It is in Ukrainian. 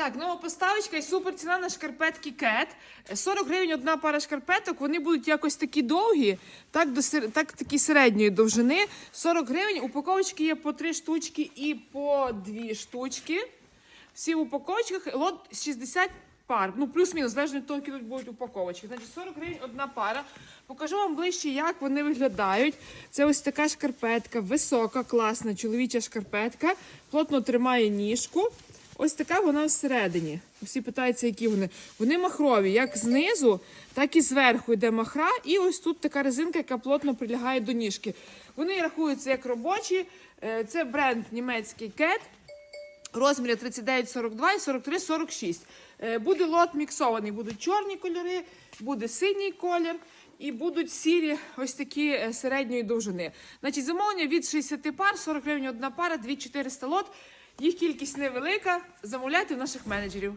Так, нова поставочка і супер ціна на шкарпетки Кет. 40 гривень одна пара шкарпеток. Вони будуть якось такі довгі, так, до, так такі середньої довжини. 40 гривень. Упаковочки є по 3 штучки і по 2 штучки. Всі в упаковочках лот 60 пар. Ну, плюс-мінус, залежно від того, які тут будуть упаковочки. Значить, 40 гривень одна пара. Покажу вам ближче, як вони виглядають. Це ось така шкарпетка, висока, класна чоловіча шкарпетка. Плотно тримає ніжку. Ось така вона всередині. Всі питаються, які вони. Вони махрові, як знизу, так і зверху йде махра. І ось тут така резинка, яка плотно прилягає до ніжки. Вони рахуються як робочі. Е, Це бренд німецький Cat. Розміри 39, 42 і 43, 46. Е, Буде лот міксований. Будуть чорні кольори, буде синій колір і будуть сірі ось такі е, середньої довжини. Значить, замовлення від 60 пар, 40 гривень одна пара, 2400 лот. Їх кількість невелика. Замовляйте в наших менеджерів.